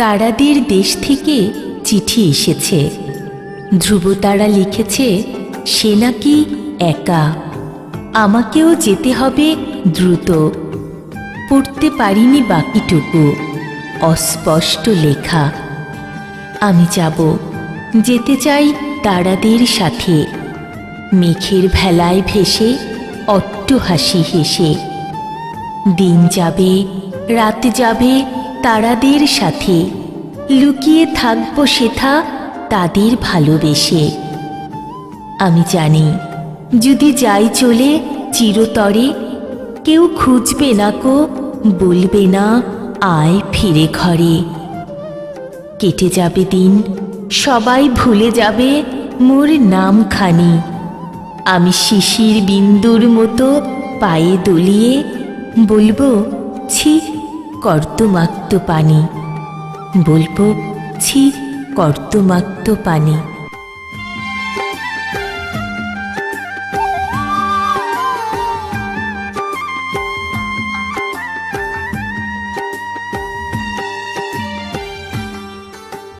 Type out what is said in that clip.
তারাদের দেশ থেকে চিঠি এসেছে। ধ্রুবতারা লিখেছে, সে নাকি একা। আমাকেও যেতে হবে দ্রুত। পড়তে পারিনি বাকিটুকু। অস্পষ্ট লেখা। আমি যাব। যেতে চাই তারাদের সাথে। মেঘের ভেলায় ভেসে অট্ট হাসি হেসে। দিন যাবে, রাত যাবে তারাদের সাথে। লুকিয়ে থাকব সেথা তাদের ভালোবেসে। আমি জানি, যদি যাই চলে চিরতরে, কেউ খুঁজবে না কো, বলবে না, আয় ফিরে ঘরে। কেটে যাবে দিন, সবাই ভুলে যাবে মোর নামখানি। আমি শিশির বিন্দুর মতো পায়ে দলিয়ে বলব, ছি কর্তমাক্ত পানি। বলব ছি কর্তমাক্ত পানি।